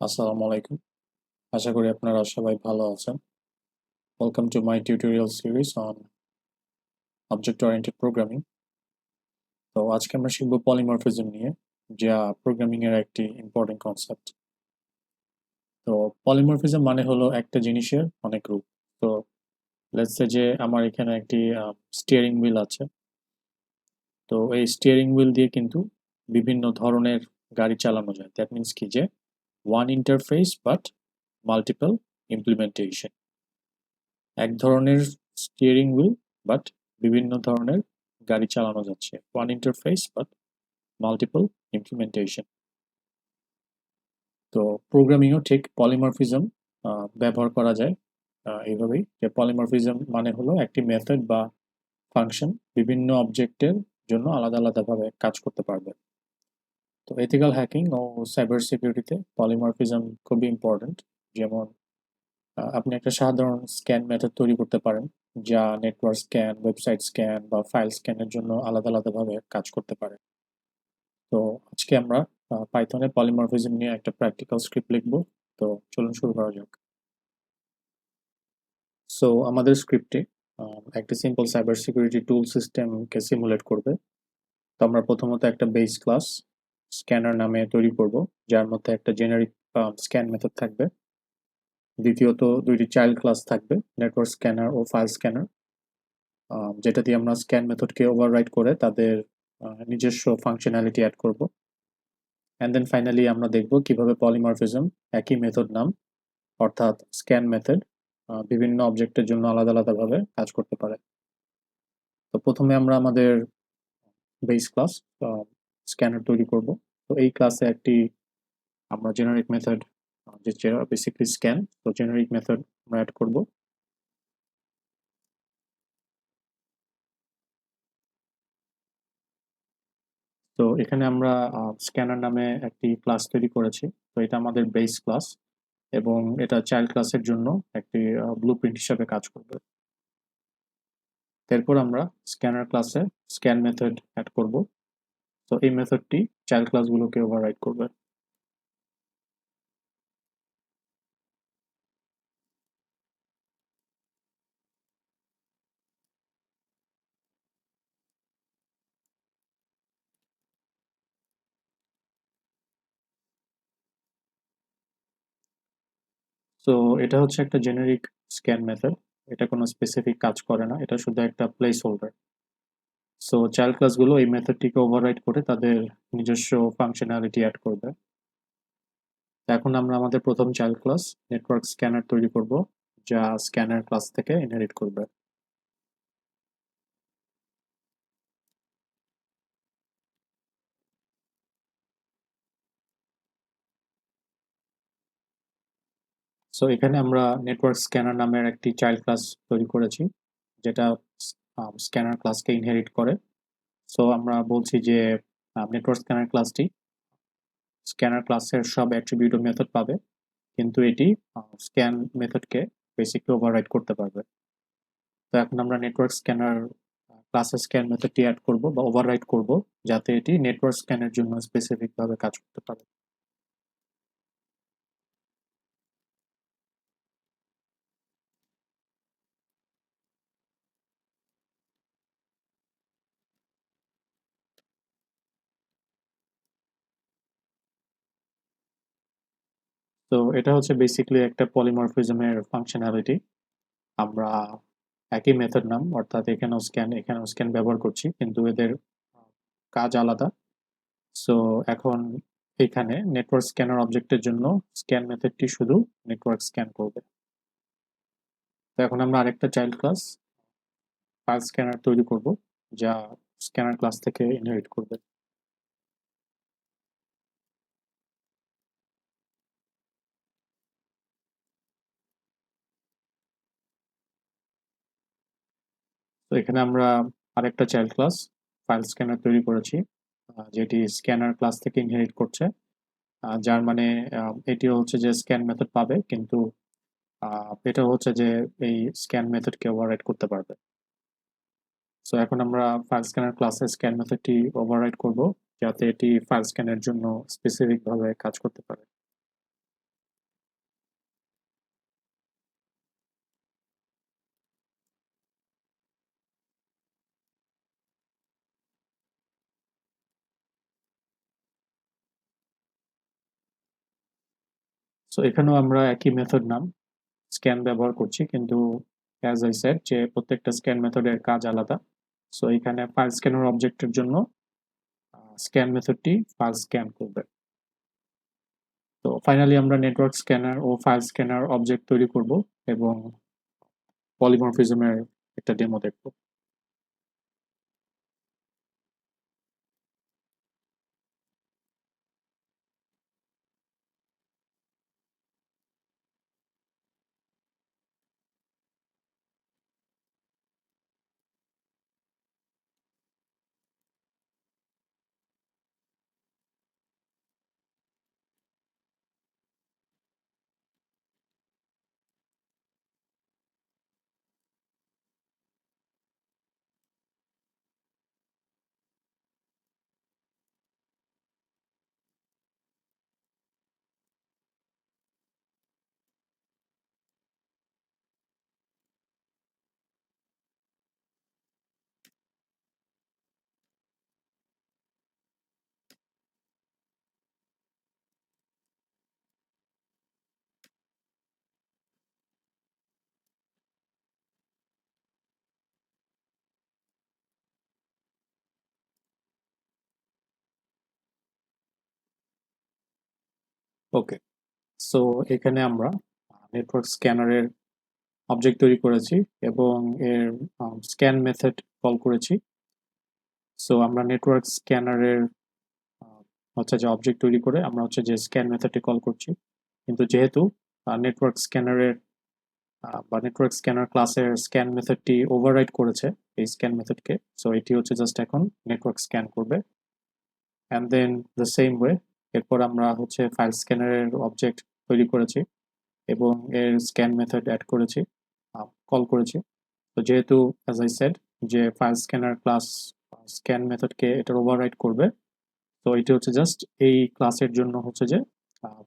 আসসালামু আলাইকুম। আশা করি আপনারা সবাই ভালো আছেন। Welcome to my tutorial series on object oriented programming তো আজকে আমরা শিখব পলিমরফিজম নিয়ে, যা প্রোগ্রামিং এর একটি ইম্পর্টেন্ট কনসেপ্ট তো পলিমরফিজম মানে হলো একটা জিনিসের অনেক রূপ। তো লেটস যে আমার এখানে একটি স্টিয়ারিং হুইল আছে। তো এই স্টিয়ারিং হুইল দিয়ে কিন্তু বিভিন্ন ধরনের গাড়ি চালানো যায়। দ্যাট মিনস কি যে one interface but multiple implementation এক ধরনের স্টিয়ারিং হুইল বাট বিভিন্ন ধরনের গাড়ি চালানো যাচ্ছে। One interface but multiple implementation তো প্রোগ্রামিংও ঠিক পলিমরফিজম ব্যবহার করা যায় এইভাবেই। যে পলিমরফিজম মানে হলো একটি মেথড বা ফাংশন বিভিন্ন অবজেক্টের জন্য আলাদা আলাদাভাবে কাজ করতে পারবে। তো এথিক্যাল হ্যাকিং ও সাইবার সিকিউরিটিতে পলিমরফিজম খুবই ইম্পর্ট্যান্ট যেমন আপনি একটা সাধারণ স্ক্যান মেথড তৈরি করতে পারেন, যা নেটওয়ার্ক স্ক্যান ওয়েবসাইট স্ক্যান বা ফাইল স্ক্যানের জন্য আলাদা আলাদাভাবে কাজ করতে পারে। তো আজকে আমরা পাইথনে পলিমরফিজম নিয়ে একটা প্র্যাকটিক্যাল স্ক্রিপ্ট লিখব, তো চলুন শুরু করা যাক। সো আমাদের স্ক্রিপ্টে একটা সিম্পল সাইবার সিকিউরিটি টুল সিস্টেমকে সিমুলেট করবে। তো আমরা প্রথমত একটা বেস ক্লাস স্ক্যানার নামে তৈরি করব, যার মধ্যে একটা জেনারিক স্ক্যান মেথড থাকবে। দ্বিতীয়ত দুইটি চাইল্ড ক্লাস থাকবে নেটওয়ার্ক স্ক্যানার ও ফাইল স্ক্যানার যেটা দিয়ে আমরা স্ক্যান মেথডকে ওভাররাইড করে তাদের নিজস্ব ফাংশনালিটি অ্যাড করব। অ্যান্ড দেন ফাইনালি আমরা দেখব কীভাবে পলিমারফিজম একই মেথড নাম, অর্থাৎ স্ক্যান মেথড বিভিন্ন অবজেক্টের জন্য আলাদা আলাদাভাবে কাজ করতে পারে। তো প্রথমে আমরা আমাদের বেস ক্লাস স্ক্যানার তৈরি করব। তো এই ক্লাসে একটি আমরা জেনারিক মেথড যে বেসিকলি স্ক্যান তো জেনারিক মেথড আমরা অ্যাড করব। তো এখানে আমরা স্ক্যানার নামে একটি ক্লাস তৈরি করেছি। তো এটা আমাদের বেস ক্লাস এবং এটা চাইল্ড ক্লাসের জন্য একটি ব্লু প্রিন্ট হিসাবে কাজ করবে। এরপর আমরা স্ক্যানার ক্লাসে স্ক্যান মেথড অ্যাড করব। তো এই মেথডটি চাইল্ড ক্লাসগুলোকে ওভাররাইড করবে। তো এটা হচ্ছে একটা জেনারিক স্ক্যান মেথড এটা কোনো স্পেসিফিক কাজ করে না। এটা শুধু একটা প্লেস হোল্ডার সো চাইল্ড ক্লাসগুলো এই মেথডটিকে ওভাররাইড করে তাদের নিজস্ব ফাংশনালিটি অ্যাড করবে। এখন আমরা আমাদের প্রথম চাইল্ড ক্লাস নেটওয়ার্ক স্ক্যানার তৈরি করব, যা স্ক্যানার ক্লাস থেকে ইনহেরিট করবে। সো এখানে আমরা নেটওয়ার্ক স্ক্যানার নামের একটি চাইল্ড ক্লাস তৈরি করেছি, যেটা স্ক্যানার ক্লাসকে ইনহেরিট করে। সো আমরা বলছি যে নেটওয়ার্ক স্ক্যানার ক্লাসটি স্ক্যানার ক্লাসের সব অ্যাট্রিবিউট ও মেথড পাবে, কিন্তু এটি স্ক্যান মেথডকে বেসিকলি ওভাররাইড করতে পারবে। তো এখন আমরা নেটওয়ার্ক স্ক্যানার ক্লাসের স্ক্যান মেথডটি অ্যাড করব বা ওভাররাইড করব, যাতে এটি নেটওয়ার্ক স্ক্যানের জন্য স্পেসিফিকভাবে কাজ করতে পারে। তো এটা হচ্ছে বেসিকলি একটা পলিমরফিজমের ফাংশনালিটি আমরা একই মেথড নাম, অর্থাৎ এখানেও স্ক্যান এখানেও স্ক্যান ব্যবহার করছি, কিন্তু এদের কাজ আলাদা। সো এখন এখানে নেটওয়ার্ক স্ক্যানার অবজেক্টের জন্য স্ক্যান মেথডটি শুধু নেটওয়ার্ক স্ক্যান করবে। তো এখন আমরা আরেকটা চাইল্ড ক্লাস ফাইল স্ক্যানার তৈরি করব, যা স্ক্যানার ক্লাস থেকে ইনহেরিট করবে। তো এখানে আমরা আরেকটা চাইল্ড ক্লাস ফাইল স্ক্যানার তৈরি করেছি যেটি স্ক্যানার ক্লাস থেকে ইনহেরিট করছে। যার মানে এটিও হচ্ছে যে স্ক্যান মেথড পাবে, কিন্তু এটা হচ্ছে যে এই স্ক্যান মেথডকে ওভাররাইড করতে পারবে। সো এখন আমরা ফাইল স্ক্যানার ক্লাসে স্ক্যান মেথডটি ওভাররাইড করব, যাতে এটি ফাইল স্ক্যানের জন্য স্পেসিফিকভাবে কাজ করতে পারে। সো এখানেও আমরা একই মেথড নাম স্ক্যান ব্যবহার করছি, কিন্তু অ্যাজ আই সেড যে প্রত্যেকটা স্ক্যান মেথডের কাজ আলাদা। সো এখানে ফাইল স্ক্যানার অবজেক্টের জন্য স্ক্যান মেথডটি ফাইল স্ক্যান করবে। তো ফাইনালি আমরা নেটওয়ার্ক স্ক্যানার ও ফাইল স্ক্যানার অবজেক্ট তৈরি করব এবং পলিমরফিজমের একটা ডেমো দেখব। ওকে সো এখানে আমরা নেটওয়ার্ক স্ক্যানারের অবজেক্ট তৈরি করেছি এবং এর স্ক্যান মেথড কল করেছি। সো আমরা নেটওয়ার্ক স্ক্যানারের হচ্ছে যে অবজেক্ট তৈরি করে আমরা হচ্ছে যে স্ক্যান মেথডটি কল করছি। কিন্তু যেহেতু নেটওয়ার্ক স্ক্যানারের বা নেটওয়ার্ক স্ক্যানার ক্লাসের স্ক্যান মেথডটি ওভাররাইড করেছে এই স্ক্যান মেথডকে সো এটি হচ্ছে জাস্ট এখন নেটওয়ার্ক স্ক্যান করবে। And then the same way এরপর আমরা হচ্ছে ফাইল স্ক্যানারের অবজেক্ট তৈরি করেছি এবং এর স্ক্যান মেথড অ্যাড করেছি কল করেছি। তো যেহেতু অ্যাজ আই সেড যে ফাইল স্ক্যানার ক্লাস স্ক্যান মেথডকে এটার ওভাররাইড করবে, তো এটি হচ্ছে জাস্ট এই ক্লাসের জন্য হচ্ছে যে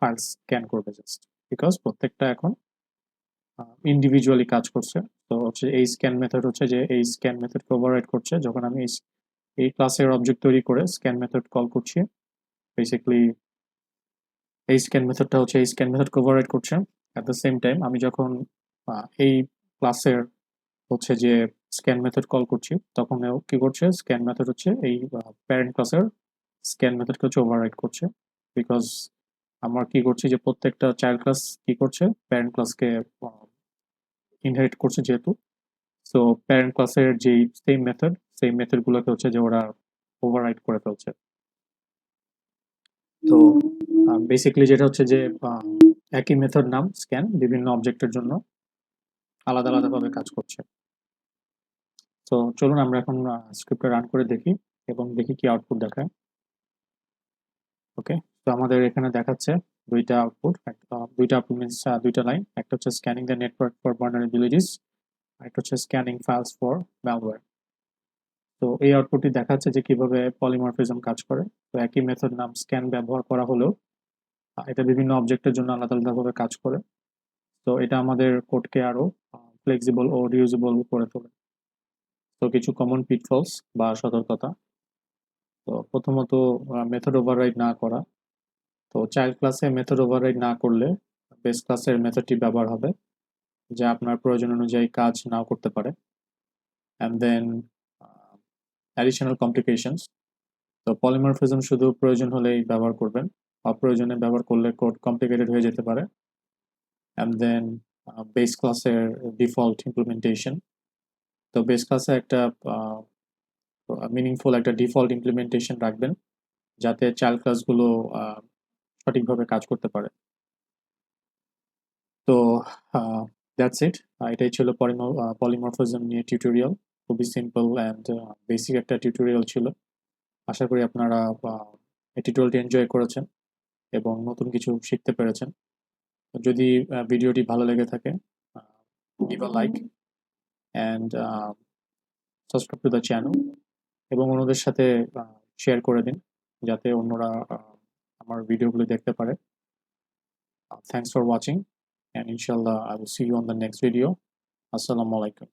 ফাইল স্ক্যান করবে জাস্ট বিকজ প্রত্যেকটা এখন ইন্ডিভিজুয়ালি কাজ করছে। তো হচ্ছে এই স্ক্যান মেথড হচ্ছে যে এই স্ক্যান মেথডকে ওভাররাইড করছে। যখন আমি এই ক্লাসের অবজেক্ট তৈরি করে স্ক্যান মেথড কল করছি বেসিক্যালি এই স্ক্যান মেথডটা হচ্ছে এই স্ক্যান মেথডকে ওভাররাইড করছে। অ্যাট দ্য সেম টাইম আমি যখন এই ক্লাসের হচ্ছে যে স্ক্যান মেথড কল করছি, তখন কি করছে? স্ক্যান মেথড হচ্ছে এই প্যারেন্ট ক্লাসের স্ক্যান মেথডকে হচ্ছে ওভাররাইড করছে। বিকজ আমার কি করছি যে প্রত্যেকটা চাইল্ড ক্লাস কি করছে? প্যারেন্ট ক্লাসকে ইনহেরিট করছে যেহেতু। সো প্যারেন্ট ক্লাসের যেই সেম মেথড সেই মেথডগুলোকে হচ্ছে যে ওরা ওভাররাইড করে ফেলছে। তো বেসিক্যালি যেটা হচ্ছে যে একই মেথড নাম স্ক্যান বিভিন্ন অবজেক্টের জন্য আলাদা আলাদাভাবে কাজ করছে। তো চলুন আমরা এখন স্ক্রিপ্টটা রান করে দেখি এবং দেখি কি আউটপুট দেখায়। ওকে তো আমাদের এখানে দেখাচ্ছে দুইটা আউটপুট দুইটা আউটপুট মিনস দুইটা লাইন একটা হচ্ছে scanning the network for vulnerabilities একটা হচ্ছে স্ক্যানিং ফাইলস ফর ম্যালওয়্যার তো এই আউটপুটটি দেখাচ্ছে যে কীভাবে পলিমরফিজম কাজ করে। তো একই মেথড নাম স্ক্যান ব্যবহার করা হলেও এটা বিভিন্ন অবজেক্টের জন্য আলাদা আলাদাভাবে কাজ করে। তো এটা আমাদের কোডকে আরও ফ্লেক্সিবল ও রিউজেবল করে তোলে। তো কিছু কমন পিটফলস বা সতর্কতা। তো প্রথমত মেথড ওভাররাইড না করা। তো চাইল্ড ক্লাসে মেথড ওভাররাইড না করলে বেস ক্লাসের মেথডটি ব্যবহার হবে, যা আপনার প্রয়োজন অনুযায়ী কাজ নাও করতে পারে। অ্যান্ড দেন অ্যাডিশনাল কমপ্লিকেশনস তো পলিমরফিজম শুধু প্রয়োজন হলেই ব্যবহার করবেন। অপ্রয়োজনে ব্যবহার করলে কোড কমপ্লিকেটেড হয়ে যেতে পারে। অ্যান্ড দেন বেস ক্লাসের ডিফল্ট ইমপ্লিমেন্টেশন তো বেস ক্লাসে একটা মিনিংফুল একটা ডিফল্ট ইমপ্লিমেন্টেশন রাখবেন, যাতে চাইল্ড ক্লাসগুলো সঠিকভাবে কাজ করতে পারে। তো দ্যাটস ইট এটাই ছিল পলিমরফিজম নিয়ে টিউটোরিয়াল খুবই সিম্পল অ্যান্ড বেসিক একটা টিউটোরিয়াল ছিল। আশা করি আপনারা এই টিউটোরিয়ালটি এনজয় করেছেন এবং নতুন কিছু শিখতে পেরেছেন। যদি ভিডিওটি ভালো লেগে থাকে give a like and subscribe to the channel এবং অন্যদের সাথে শেয়ার করে দিন যাতে অন্যরা আমার ভিডিওগুলো দেখতে পারে। থ্যাংকস ফর ওয়াচিং অ্যান্ড ইনশাল্লাহ I will see you on the next video আসসালামু আলাইকুম।